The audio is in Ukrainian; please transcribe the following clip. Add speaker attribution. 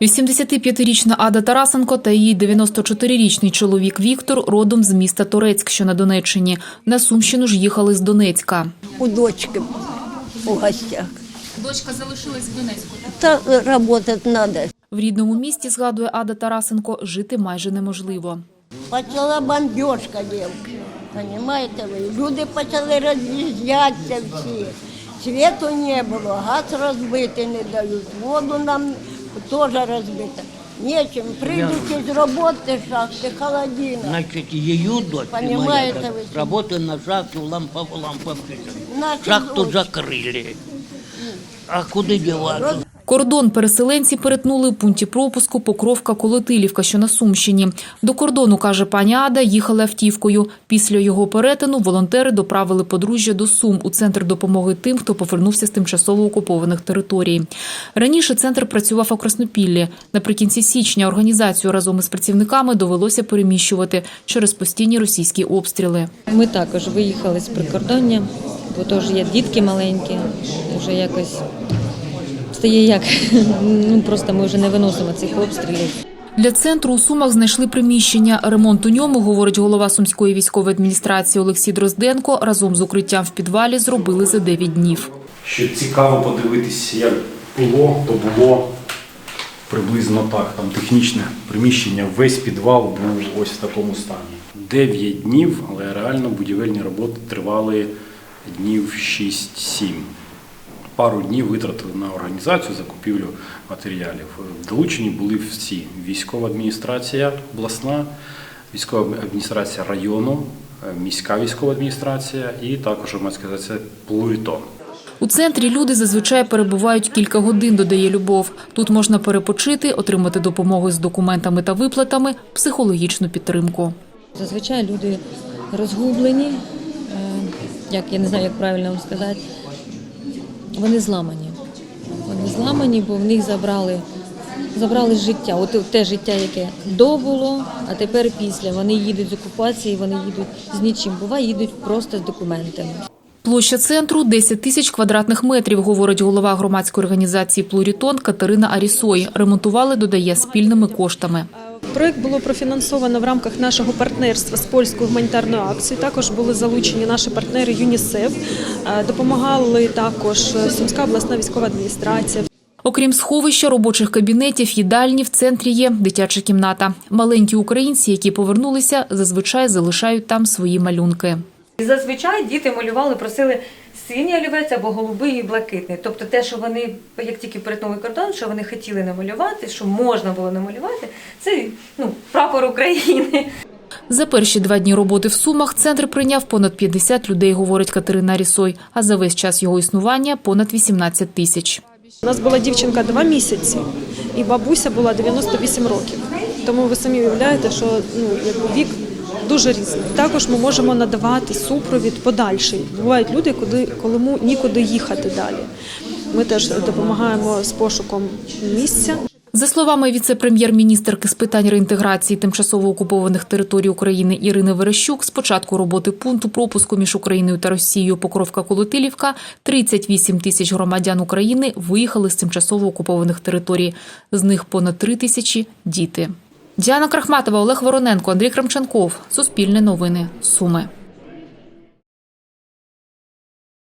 Speaker 1: 85-річна Ада Тарасенко та її 94-річний чоловік Віктор родом з міста Торецьк, що на Донеччині. На Сумщину ж їхали з Донецька.
Speaker 2: у дочки у гостях.
Speaker 1: Дочка залишилась в Донецьку.
Speaker 2: Та работать надо.
Speaker 1: В рідному місті, згадує Ада Тарасенко, жити майже неможливо.
Speaker 2: Почала бомбежка, дівки. Понимаєте ви? Люди почали роз'їжджатися всі. Світу не було, газ розбитий не дають, воду нам теж разбита. Нечем. Придете из роботи шахти, холодина.
Speaker 3: Значит, ее дочь
Speaker 2: Понимаете
Speaker 3: моя
Speaker 2: вы?
Speaker 3: работает на шахте в лампа Шахту
Speaker 2: дочь.
Speaker 3: закрыли. А куди деваться?
Speaker 1: Кордон переселенці перетнули у пункті пропуску Покровка Колотилівка, що на Сумщині. До кордону, каже пані Ада, їхали автівкою. Після його перетину волонтери доправили подружжя до Сум у центр допомоги тим, хто повернувся з тимчасово окупованих територій. Раніше центр працював у Краснопіллі. Наприкінці січня організацію разом із працівниками довелося переміщувати через постійні російські обстріли.
Speaker 4: Ми також виїхали з прикордоння, бо теж є дітки маленькі, вже якось стає як. Ну просто ми вже не виносимо цих обстрілів.
Speaker 1: Для центру у Сумах знайшли приміщення. Ремонт у ньому, говорить голова Сумської військової адміністрації Олексій Дрозденко, разом з укриттям в підвалі зробили за 9 днів.
Speaker 5: Що цікаво подивитися, як було, то було приблизно так. Там технічне приміщення, весь підвал був ось в такому стані. 9 днів, але реально будівельні роботи тривали днів 6-7. Пару днів витратили на організацію, закупівлю матеріалів. Долучені були всі: військова адміністрація обласна, військова адміністрація району, міська військова адміністрація і також громадська організація Плурітон.
Speaker 1: У центрі люди зазвичай перебувають кілька годин, додає Любов. Тут можна перепочити, отримати допомогу з документами та виплатами, психологічну підтримку.
Speaker 4: Зазвичай люди розгублені, е, як я не знаю, як правильно вам сказати. Вони зламані. Вони зламані, бо в них забрали, забрали життя. От те життя, яке до було, а тепер після. Вони їдуть з окупації, вони їдуть з нічим. Буває, їдуть просто з документами.
Speaker 1: Площа центру 10 тисяч квадратних метрів, говорить голова громадської організації Плурітон Катерина Арісой. Ремонтували, додає, спільними коштами.
Speaker 6: Проект було профінансовано в рамках нашого партнерства з польською гуманітарною акцією. Також були залучені наші партнери ЮНІСЕФ. Е, Допомагали також Сумська обласна військова адміністрація.
Speaker 1: Окрім сховища, робочих кабінетів, їдальні, в центрі є дитяча кімната. Маленькі українці, які повернулися, зазвичай залишають там свої малюнки.
Speaker 4: Зазвичай діти малювали, просили синій олівець або голубий і блакитний. Тобто те, що вони, як тільки перетнули кордон, що вони хотіли намалювати, що можна було намалювати, це ну, прапор України.
Speaker 1: За перші два дні роботи в Сумах центр прийняв понад 50 людей, говорить Катерина Рісой. А за весь час його існування понад 18 тисяч.
Speaker 6: У нас була дівчинка два місяці, і бабуся була 98 років. Тому ви самі уявляєте, що ну, якби вік дуже різний. Також ми можемо надавати супровід подальший. Бувають люди, куди кому нікуди їхати далі. Ми теж допомагаємо з пошуком місця.
Speaker 1: За словами віце-прем'єр-міністерки з питань реінтеграції тимчасово окупованих територій України Ірини Верещук, з початку роботи пункту пропуску між Україною та Росією Покровка Колотилівка 38 тисяч громадян України виїхали з тимчасово окупованих територій. З них понад 3 тисячі діти. Діана Крахматова, Олег Вороненко, Андрій Крамченков. Суспільне новини. Суми.